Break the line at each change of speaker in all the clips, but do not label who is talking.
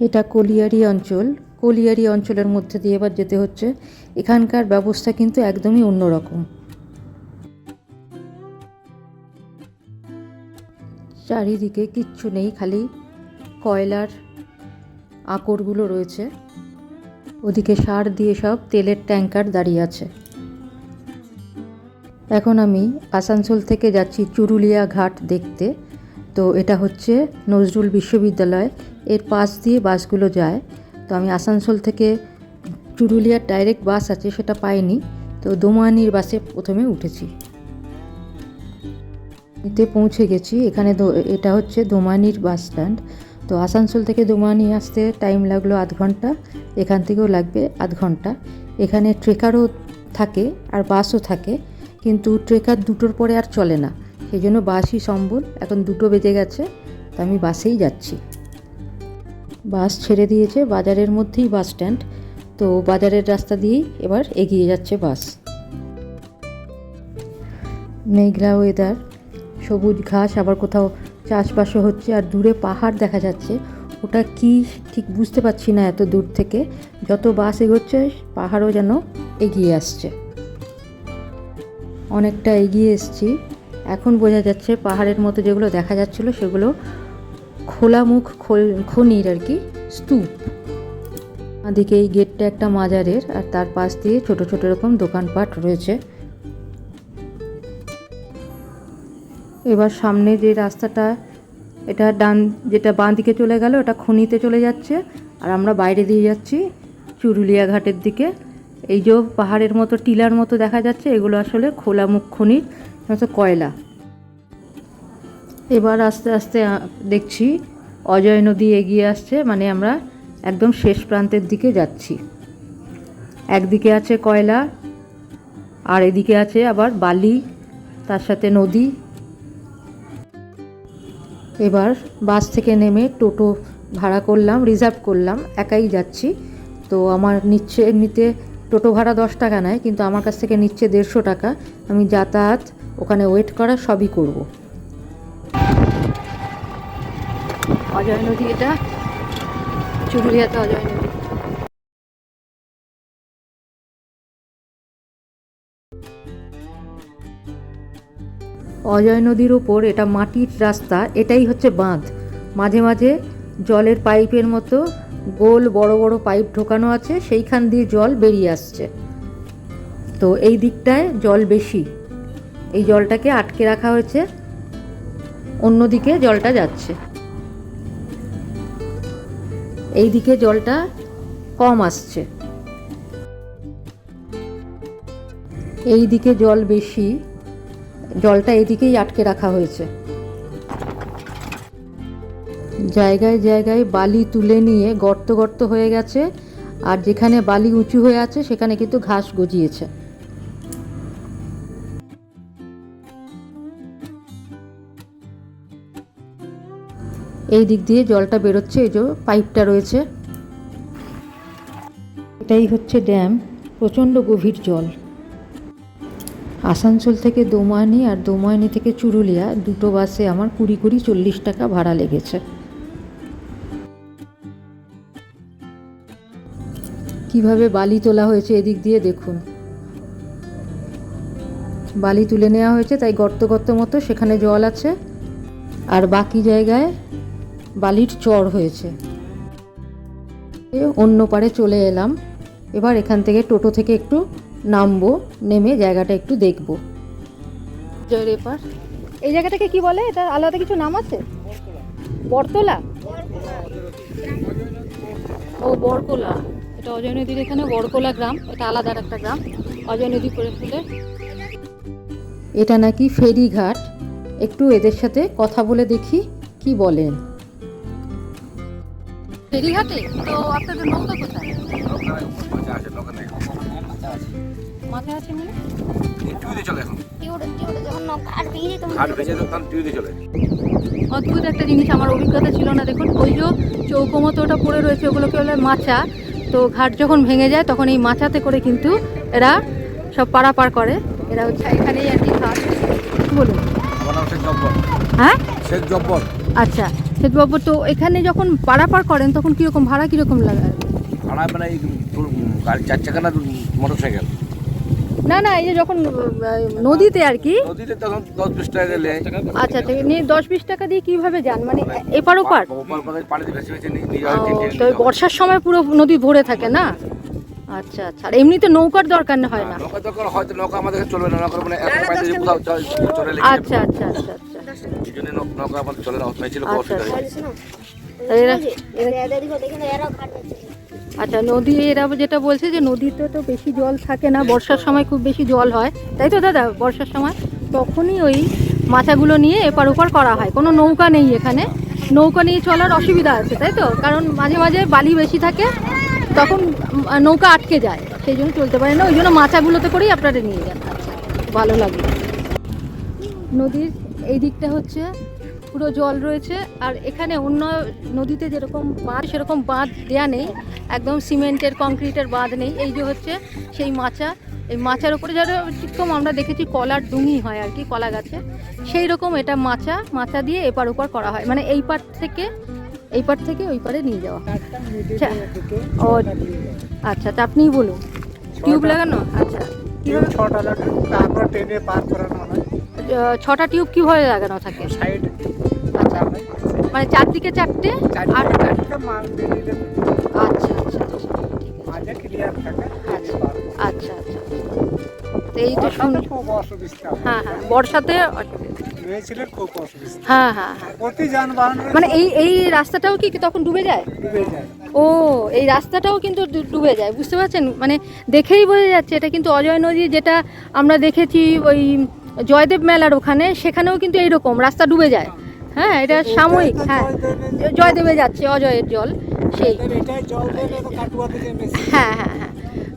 এটা কলিয়ারি অঞ্চল। কলিয়ারি অঞ্চলের মধ্যে দিয়ে এবার যেতে হচ্ছে। এখানকার ব্যবস্থা কিন্তু একদমই অন্যরকম। চারিদিকে কিচ্ছু নেই, খালি কয়লার আকরগুলো রয়েছে। ওদিকে সার দিয়ে সব তেলের ট্যাঙ্কার দাঁড়িয়ে আছে। এখন আমি আসানসোল থেকে যাচ্ছি চুরুলিয়া ঘাট দেখতে। তো এটা হচ্ছে নজরুল বিশ্ববিদ্যালয়। এর পাশ দিয়ে বাসগুলো যায়। তো আমি আসানসোল থেকে চুরুলিয়ার ডাইরেক্ট বাস আছে, সেটা পাইনি। তো দোমানির বাসে প্রথমে উঠেছি। এতে পৌঁছে গেছি। এখানে এটা হচ্ছে দোমানির বাস স্ট্যান্ড। তো আসানসোল থেকে দোমানি আসতে টাইম লাগল আধ ঘণ্টা। এখান থেকেও লাগবে আধ ঘণ্টা। এখানে ট্রেকারও থাকে আর বাসও থাকে। কিন্তু ট্রেকার দুটোর পরে আর চলে না। সেই জন্য বাসই সম্বল। এখন দুটো বেজে গেছে, তো আমি বাসেই যাচ্ছি। বাস ছেড়ে দিয়েছে, বাজারের মধ্যেই বাস স্ট্যান্ড। তো বাজারের রাস্তা দিয়েই এবার এগিয়ে যাচ্ছে বাস। মেঘলা ওয়েদার সবুজ ঘাস, আবার কোথাও চাষবাসও হচ্ছে, আর দূরে পাহাড় দেখা যাচ্ছে। ওটা কি ঠিক বুঝতে পারছি না এত দূর থেকে। যত বাস এগোচ্ছে, পাহাড়ও যেন এগিয়ে আসছে। অনেকটা এগিয়ে এসছি। এখন বোঝা যাচ্ছে পাহাড়ের মতো যেগুলো দেখা যাচ্ছিল সেগুলো খোলা মুখ, খোল- খনির আর কি, স্তূপ। দিকে এই গেটটা একটা মাজারের, আর তার পাশ দিয়ে ছোট ছোট এরকম দোকানপাট রয়েছে। এবার সামনে যে রাস্তাটা, এটা ডান, যেটা বাঁ দিকে চলে গেল, ওটা খনিতে চলে যাচ্ছে। আর আমরা বাইরে দিয়ে যাচ্ছি চুরুলিয়া ঘাটের দিকে। এই যে পাহাড়ের মতো, টিলার মতো দেখা যাচ্ছে, এগুলো আসলে খোলা মুখ খনির। হয়তো কয়লা। এবার আস্তে আস্তে দেখছি অজয় নদী এগিয়ে আসছে মানে আমরা একদম শেষ প্রান্তের দিকে যাচ্ছি। একদিকে আছে কয়লা, আর এদিকে আছে আবার বালি, তার সাথে নদী। এবার বাস থেকে নেমে টোটো ভাড়া করলাম, রিজার্ভ করলাম, একাই যাচ্ছি। তো আমার নিচ্ছে, এমনিতে টোটো ভাড়া দশ টাকা নেয়, কিন্তু আমার কাছ থেকে নিচ্ছে দেড়শো টাকা। আমি যাতায়াত ওখানে ওয়েট করা সবই করব। অজয় নদী এটা? চুরুলিয়াতে অজয় নদী। অজয় নদীর ওপর এটা মাটির রাস্তা এটাই হচ্ছে বাঁধ। মাঝে মাঝে জলের পাইপের মতো গোল বড় বড় পাইপ ঢোকানো আছে সেইখান দিয়ে জল বেরিয়ে আসছে। তো এই দিকটায় জল বেশি। এই জলটাকে আটকে রাখা হয়েছে। অন্যদিকে জলটা যাচ্ছে। এই দিকে জলটা কম আসছে। এই দিকে জল বেশি, জলটা এদিকেই আটকে রাখা হয়েছে। জায়গায় জায়গায় বালি তুলে নিয়ে গর্ত গর্ত হয়ে গেছে, আর যেখানে বালি উঁচু হয়ে আছে, সেখানে কিন্তু ঘাস গজিয়েছে। এই দিক দিয়ে জলটা বেরোচ্ছে, এই যে পাইপটা রয়েছে। এটাই হচ্ছে ড্যাম, প্রচণ্ড গভীর জল। আসানসোল থেকে দোমানি আর দোমানি থেকে চুরুলিয়া দুটো বাসে আমার কুড়ি কুড়ি চল্লিশ টাকা ভাড়া লেগেছে। কীভাবে বালি তোলা হয়েছে এদিক দিয়ে দেখুন। বালি তুলে নেওয়া হয়েছে, তাই গর্ত গর্ত মতো সেখানে জল আছে। আর বাকি জায়গায় বালির চর হয়েছে। অন্য পারে চলে এলাম। এবার এখান থেকে টোটো থেকে একটু নামবো নেমে জায়গাটা একটু দেখব। জয়ের এপার
এই জায়গাটাকে কি বলে? এটা আলাদা কিছু নাম আছে? বরতলা?
ও বরকোলা এটা অজয় নদীর এখানে বরকোলা গ্রাম। এটা আলাদা একটা গ্রাম। অজয় নদী করে ফেলে। এটা নাকি ফেরিঘাট। একটু এদের সাথে কথা বলে দেখি কি বলেন। ফেরিঘাটে তো আপনাদের নৌকা কোথায়? মাথায় আছে মানে? অদ্ভুত একটা জিনিস আমার অভিজ্ঞতা ছিল না। দেখুন ওই যে চৌকো মতো ওটা পড়ে রয়েছে ওগুলোকে বলে মাচা। তো ঘাট যখন ভেঙে যায় তখন এই মাচাতে করে কিন্তু এরা সব পারাপার করে। এরা হচ্ছে এখানেই আর কি ঘাট। বলুন। হ্যাঁ?
শেখ জব্বর।
আচ্ছা।
সেতুবাবু তো এখানে যখন পারাপার করেন তখন কীরকম ভাড়া কীরকম লাগে?
ভাড়া মানে গাড়ি চার চাকা না মোটর সাইকেল।
না না এই যে যখন নদীতে আর কি।
নদীতে তখন দশ বিশ টাকা গেলে
আচ্ছা আচ্ছা নিয়ে দশ বিশ টাকা দিয়ে কীভাবে যান? মানে এপার ওপার? তো বর্ষার সময় পুরো নদী ভরে থাকে না? আচ্ছা আচ্ছা আর এমনিতে নৌকার দরকার না হয় না?
নৌকা দরকার হয়তো নৌকা আমাদের চলবে না নৌকা মানে।
আচ্ছা আচ্ছা আচ্ছা আচ্ছা।
নৌকা আমাদের ছিল
আচ্ছা, নদী এরা যেটা বলছে যে নদীতে তো বেশি জল থাকে না বর্ষার সময় খুব বেশি জল হয়। তাই তো দাদা বর্ষার সময়? তখনই ওই মাথাগুলো নিয়ে এপার ওপার করা হয়। কোনো নৌকা নেই এখানে। নৌকা নিয়ে চলার অসুবিধা আছে তাই তো? কারণ মাঝে মাঝে বালি বেশি থাকে তখন নৌকা আটকে যায়। সেই জন্য চলতে পারে না। ওই জন্য মাথাগুলোতে করেই আপনারা নিয়ে যান। আচ্ছা ভালো লাগে নদীর এই দিকটা হচ্ছে পুরো জল রয়েছে, আর এখানে অন্য নদীতে যেরকম বাঁধ, সেরকম বাঁধ দেয়া নেই, একদম সিমেন্টের, কংক্রিটের বাঁধ নেই। এই যে হচ্ছে সেই মাচা, এই মাচার উপরে যারা যেরকম আমরা দেখেছি কলার ডুঙি হয় আর কি, কলা গাছে সেই রকম এটা মাচা মাচা দিয়ে এপার ওপার করা হয়। মানে এই পার থেকে, এই পার থেকে ওই পারে নিয়ে যাওয়া। আচ্ছা ও আচ্ছা তা আপনিই বলুন। টিউব লাগানো? আচ্ছা।
ছটা লাগে তারপর ট্রেনে পার করানো।
ছটা টিউব কীভাবে লাগানো থাকে?
সাইড
আচ্ছা। মানে চারদিকে চারটে? আর আচ্ছা আচ্ছা আচ্ছা। আচ্ছা আচ্ছা আচ্ছা। তো এই তো শুন
হয়।
হ্যাঁ বর্ষাতে হ্যাঁ হ্যাঁ হ্যাঁ। মানে এই এই রাস্তাটাও কি তখন ডুবে যায়? ও এই রাস্তাটাও কিন্তু ডুবে যায় বুঝতে পারছেন? মানে দেখেই বোঝা যাচ্ছে এটা কিন্তু অজয় নদী যেটা আমরা দেখেছি ওই জয়দেব মেলার ওখানে সেখানেও কিন্তু এইরকম রাস্তা ডুবে যায়। হ্যাঁ এটা সাময়িক হ্যাঁ। জয়দেবে যাচ্ছে অজয়ের জল সেই। হ্যাঁ হ্যাঁ হ্যাঁ।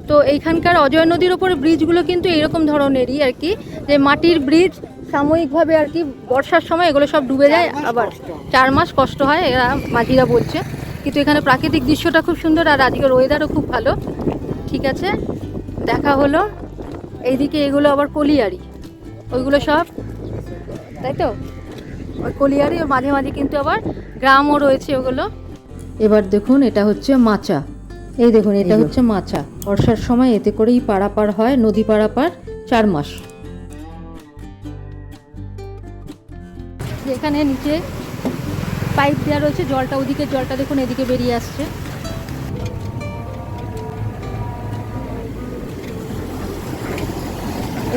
তো এইখানকার অজয় নদীর ওপর ব্রিজগুলো কিন্তু এরকম ধরনেরই আর কি যে মাটির ব্রিজ সাময়িকভাবে আর কি বর্ষার সময় এগুলো সব ডুবে যায় আবার চার মাস কষ্ট হয় এরা মাঝিরা বলছে। কিন্তু এখানে প্রাকৃতিক দৃশ্যটা খুব সুন্দর আর আজকের ওয়েদারও খুব ভালো। ঠিক আছে দেখা হলো। এইদিকে এগুলো আবার কলিয়ারি ওইগুলো সব। তাই তো? ওই কলিয়ারি ওর মাঝে মাঝে কিন্তু আবার গ্রামও রয়েছে ওগুলো।
এবার দেখুন এটা হচ্ছে মাচা। এই দেখুন এটা হচ্ছে মাচা। বর্ষার সময় এতে করেই পারাপার হয় নদী পারাপার চার মাস।
যেখানে নিচে পাইপ দেওয়া রয়েছে জলটা ওদিকে জলটা দেখুন এদিকে বেরিয়ে আসছে।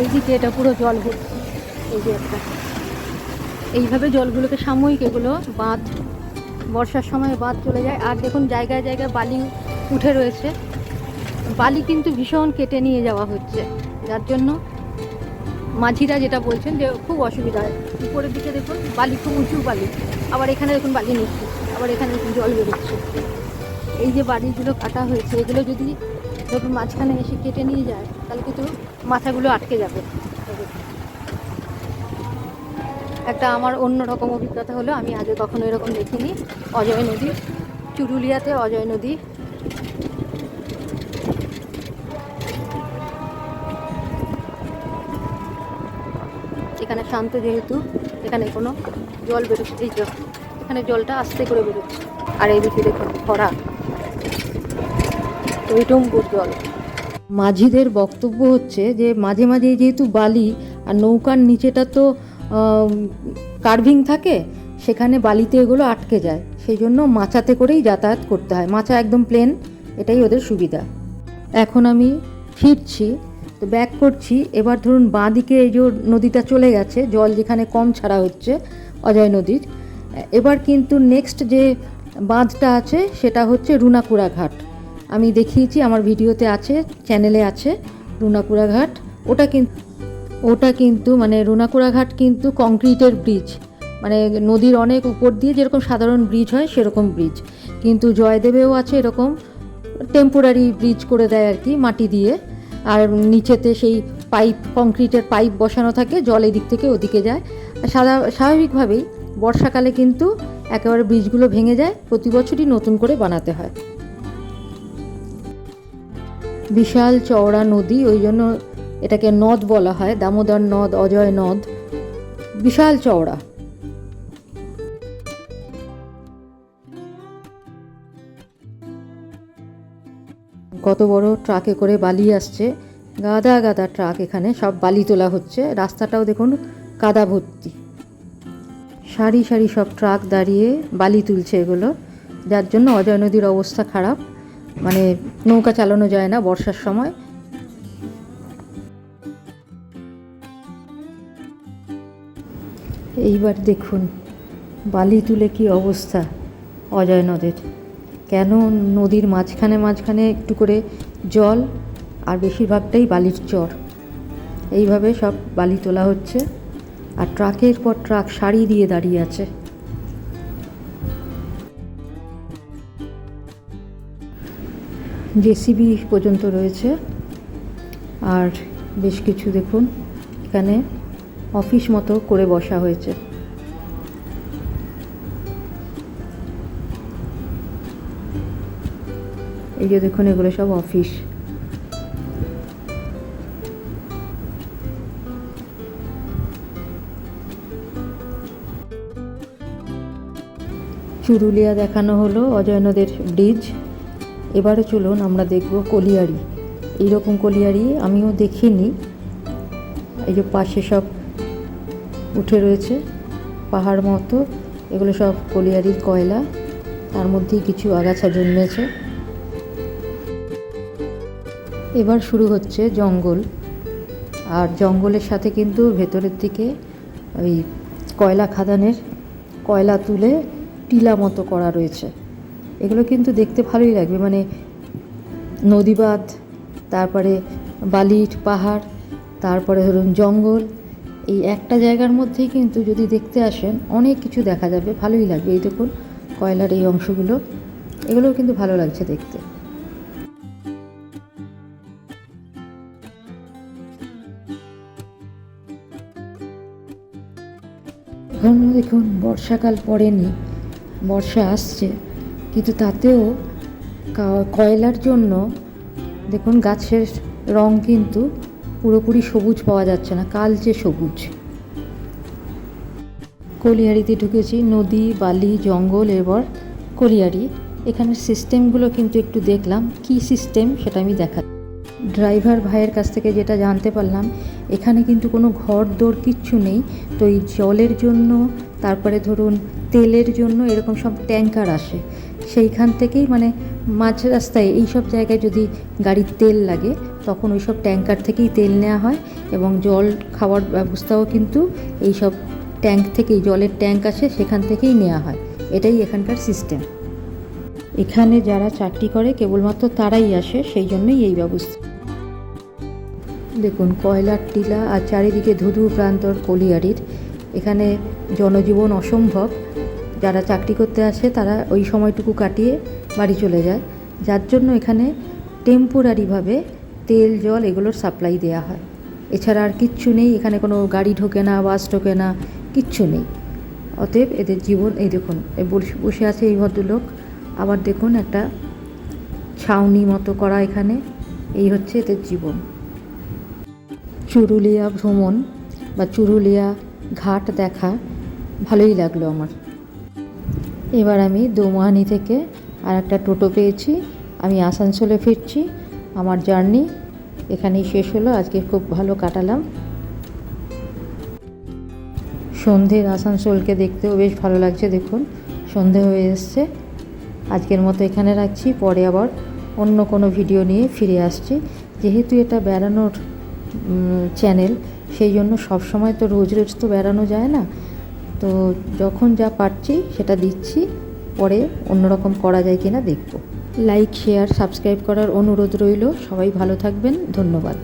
এইদিকে এটা পুরো জল ভর্তি এই যে একটা। এইভাবে জলগুলোকে সাময়িক এগুলো বাঁধ, বর্ষার সময় বাঁধ চলে যায়। আর দেখুন, জায়গায় জায়গায় বালি উঠে রয়েছে। বালি কিন্তু ভীষণ কেটে নিয়ে যাওয়া হচ্ছে। যার জন্য মাঝিরা যেটা বলছেন যে খুব অসুবিধা। হয় উপরের দিকে দেখুন, বালি খুব উঁচু বালি। আবার এখানে দেখুন বালি নিচ্ছে। আবার এখানে জল বেরোচ্ছে। এই যে বালিগুলো কাটা হয়েছে, এগুলো যদি ধরুন মাঝখানে এসে কেটে নিয়ে যায়, তাহলে কিন্তু মাথাগুলো আটকে যাবে। একটা আমার অন্য রকম অভিজ্ঞতা হলো, আমি আগে কখনো এরকম দেখিনি। অজয় নদী, চুরুলিয়াতে অজয় নদী। এখানে শান্ত যেহেতু, এখানে কোনো জল বেরোচ্ছে জল, এখানে জলটা আস্তে করে বেরোচ্ছে। আর এইদিকে দেখুন, খরা।
মাঝিদের বক্তব্য হচ্ছে যে, মাঝে মাঝে যেহেতু বালি আর নৌকার নিচেটা তো কার্ভিং থাকে, সেখানে বালিতে এগুলো আটকে যায়। সেই জন্য মাচাতে করেই যাতায়াত করতে হয়। মাচা একদম প্লেন এটাই ওদের সুবিধা। এখন আমি ফিরছি, তো ব্যাক করছি। এবার ধরুন বাঁ দিকে এই যে নদীটা চলে গেছে, জল যেখানে কম ছাড়া হচ্ছে, অজয় নদীর। এবার কিন্তু নেক্সট যে বাঁধটা আছে, সেটা হচ্ছে রুনাকুড়া ঘাট। আমি দেখিয়েছি, আমার ভিডিওতে আছে চ্যানেলে আছে রুনাকুড়া ঘাট ওটা কিন্তু ওটা কিন্তু মানে রুনাকুড়া ঘাট কিন্তু কংক্রিটের ব্রিজ মানে নদীর অনেক উপর দিয়ে যেরকম সাধারণ ব্রিজ হয়, সেরকম ব্রিজ কিন্তু জয়দেবেও আছে এরকম টেম্পোরারি ব্রিজ করে দেয় আর কি, মাটি দিয়ে। আর নিচেতে সেই পাইপ কংক্রিটের পাইপ বসানো থাকে, জল এদিক থেকে ওদিকে যায়। সাদা, স্বাভাবিকভাবেই বর্ষাকালে কিন্তু একেবারে ব্রিজগুলো ভেঙে যায়, প্রতি বছরই নতুন করে বানাতে হয়। বিশাল চওড়া নদী, ওই জন্য এটাকে নদ বলা হয়, দামোদর নদ, অজয় নদ, বিশাল চওড়া। কত বড় ট্রাকে করে বালি আসছে, গাদা গাদা ট্রাক এখানে, সব বালি তোলা হচ্ছে, রাস্তাটাও দেখুন কাদা ভর্তি। সারি সারি সব ট্রাক দাঁড়িয়ে বালি তুলছে এগুলো, যার জন্য অজয় নদীর অবস্থা খারাপ। মানে নৌকা চালানো যায় না বর্ষার সময়। এইবার দেখুন, বালি তুলে কি অবস্থা অজয় নদের। কেন নদীর মাঝখানে মাঝখানে একটু করে জল আর বেশিরভাগটাই বালির চর। এইভাবে সব বালি তোলা হচ্ছে আর ট্রাকের পর ট্রাক সারি দিয়ে দাঁড়িয়ে আছে। জেসিবি পর্যন্ত রয়েছে। আর বেশ কিছু দেখুন, এখানে অফিস মতো করে বসা হয়েছে। এই যে দেখুন, এগুলো সব অফিস। চুরুলিয়া দেখানো হলো অজয় নদের ব্রিজ। এবারে চলুন আমরা দেখব কলিয়ারি। এইরকম কলিয়ারি আমিও দেখিনি। এই যে পাশে সব উঠে রয়েছে, পাহাড় মতো। এগুলো সব কলিয়ারির কয়লা। তার মধ্যেই কিছু আগাছা জন্মেছে। এবার শুরু হচ্ছে জঙ্গল। আর জঙ্গলের সাথে কিন্তু ভেতরের দিকে ওই কয়লা খাদানের কয়লা তুলে টিলা মতো করা রয়েছে। এগুলো কিন্তু দেখতে ভালোই লাগবে। মানে নদীবাঁধ, তারপরে বালির পাহাড়, তারপরে ধরুন জঙ্গল, এই একটা জায়গার মধ্যেই কিন্তু যদি দেখতে আসেন, অনেক কিছু দেখা যাবে, ভালোই লাগবে। এই দেখুন, কয়লার এই অংশগুলো, এগুলোও কিন্তু ভালো লাগছে দেখতে। দেখুন, বর্ষাকাল পড়েনি, বর্ষা আসছে। কিন্তু তাতেও কয়লার জন্য, দেখুন গাছের রং কিন্তু পুরোপুরি সবুজ পাওয়া যাচ্ছে না কালচে সবুজ। কলিয়ারিতে ঢুকেছি, নদী, বালি, জঙ্গল এবার কলিয়ারি। এখানের সিস্টেমগুলো কিন্তু একটু দেখলাম, কি সিস্টেম সেটা আমি দেখা। ড্রাইভার ভাইয়ের কাছ থেকে যেটা জানতে পারলাম, এখানে কিন্তু কোনো ঘর দোর কিচ্ছু নেই, তো এই জলের জন্য, তারপরে ধরুন তেলের জন্য এরকম সব ট্যাঙ্কার আসে। সেইখান থেকেই মানে মাঝ রাস্তায় এই সব জায়গায় যদি গাড়ির তেল লাগে, তখন ওই সব ট্যাঙ্কার থেকেই তেল নেওয়া হয় এবং জল খাওয়ার ব্যবস্থাও কিন্তু এই সব ট্যাঙ্ক থেকেই, জলের ট্যাঙ্ক আসে সেখান থেকেই নেওয়া হয়। এটাই এখানকার সিস্টেম। এখানে যারা চাকরি করে কেবলমাত্র তারাই আসে, সেই জন্যই এই ব্যবস্থা। দেখুন, কয়লার টিলা আর চারিদিকে ধুধু প্রান্তর কলিয়ারির। এখানে জনজীবন অসম্ভব। যারা চাকরি করতে আসে তারা ওই সময়টুকু কাটিয়ে বাড়ি চলে যায়। যার জন্য এখানে টেম্পোরারিভাবে তেল, জল এগুলোর সাপ্লাই দেওয়া হয়। এছাড়া আর কিচ্ছু নেই, এখানে কোনো গাড়ি ঢোকে না বাস ঢোকে না, কিচ্ছু নেই। অতএব এদের জীবন, এই দেখুন বসে আছে এই ভদ্রলোক। আবার দেখুন একটা ছাউনি মতো করা এখানে, এই হচ্ছে এদের জীবন। চুরুলিয়া ভ্রমণ বা চুরুলিয়া ঘাট দেখা, ভালোই লাগল আমার। এবার আমি দোমাহানি থেকে আর একটা টোটো পেয়েছি। আমি আসানসোলে ফিরছি। আমার জার্নি এখানেই শেষ হলো। আজকে খুব ভালো কাটালাম। সন্ধ্যের আসানসোলকে দেখতেও বেশ ভালো লাগছে, দেখুন। সন্ধে হয়ে এসছে। আজকের মতো এখানে রাখছি। পরে আবার অন্য কোনো ভিডিও নিয়ে ফিরে আসছি। যেহেতু এটা বেড়ানোর চ্যানেল সেই জন্য সব সময় তো রোজ রোজ তো বেড়ানো যায় না। তো যখন যা পারছি সেটা দিচ্ছি, পরে অন্যরকম করা যায় কিনা দেখব। লাইক শেয়ার সাবস্ক্রাইব করার অনুরোধ রইল। সবাই ভালো থাকবেন। ধন্যবাদ।